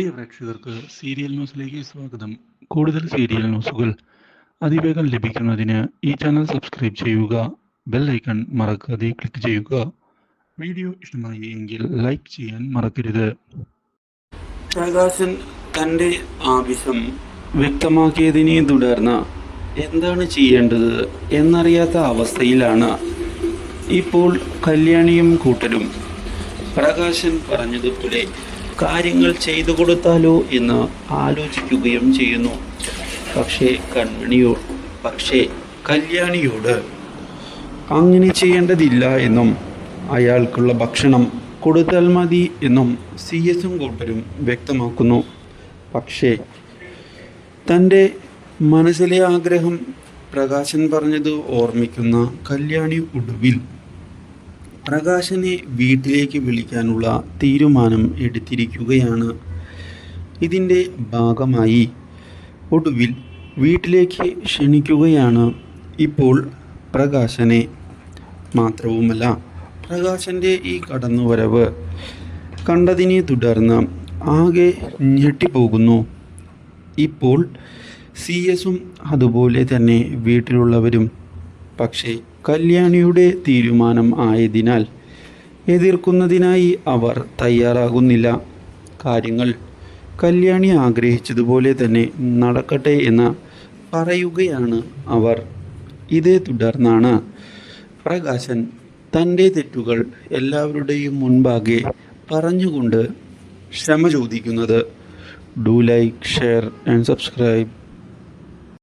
പ്രിയ പ്രേക്ഷകർക്ക് സീരിയൽ ന്യൂസിലേക്ക് സ്വാഗതം. കൂടുതൽ സീരിയൽ ന്യൂസുകൾ അതിവേഗം ലഭിക്കുന്നതിന് ഈ ചാനൽ സബ്സ്ക്രൈബ് ചെയ്യുക ബെൽ ഐക്കൺ മറക്കാതെ ക്ലിക്ക് ചെയ്യുക. വീഡിയോ ഇഷ്ടമായി എങ്കിൽ ലൈക്ക് ചെയ്യാൻ മറക്കരുത്. പ്രകാശൻ തന്റെ ആവശ്യം വ്യക്തമാക്കിയതിനെ തുടർന്ന് എന്താണ് ചെയ്യേണ്ടത് എന്നറിയാത്ത അവസ്ഥയിലാണ് ഇപ്പോൾ കല്യാണിയും കൂട്ടരും. പ്രകാശൻ പറഞ്ഞതുപോലെ കാര്യങ്ങൾ ചെയ്തു കൊടുത്താലോ എന്ന് ആലോചിക്കുകയും ചെയ്യുന്നു. പക്ഷേ കൺമണിയോ പക്ഷേ കല്യാണിയോട് അങ്ങനെ ചെയ്യേണ്ടതില്ല എന്നും അയാൾക്കുള്ള ഭക്ഷണം കൊടുത്താൽ മതി എന്നും സി എസും കൂട്ടരും വ്യക്തമാക്കുന്നു. പക്ഷേ തന്റെ മനസ്സിലെ ആഗ്രഹം പ്രകാശൻ പറഞ്ഞത് ഓർമ്മിക്കുന്ന കല്യാണി ഒടുവിൽ പ്രകാശനെ വീട്ടിലേക്ക് വിളിക്കാനുള്ള തീരുമാനം എടുത്തിരിക്കുകയാണ്. ഇതിന്റെ ഭാഗമായി ഒടുവിൽ വീട്ടിലേക്ക് ക്ഷണിക്കുകയാണ് ഇപ്പോൾ പ്രകാശനെ. മാത്രവുമല്ല പ്രകാശന്റെ ഈ കടന്നുവരവ് കണ്ടതിനെ തുടർന്ന് ആകെ ഞെട്ടിപ്പോകുന്നു. ഇപ്പോൾ സി എസും അതുപോലെ തന്നെ വീട്ടിലുള്ളവരും പക്ഷേ കല്യാണിയുടെ തീരുമാനം ആയതിനാൽ എതിർക്കുന്നതിനായി അവർ തയ്യാറാകുന്നില്ല. കാര്യങ്ങൾ കല്യാണി ആഗ്രഹിച്ചതുപോലെ തന്നെ നടക്കട്ടെ എന്ന് പറയുകയാണ് അവർ. ഇതേ തുടർന്നാണ് പ്രകാശൻ തന്റെ തെറ്റുകൾ എല്ലാവരുടെയും മുൻപാകെ പറഞ്ഞുകൊണ്ട് ക്ഷമ ചോദിക്കുന്നത്. Do like share and subscribe.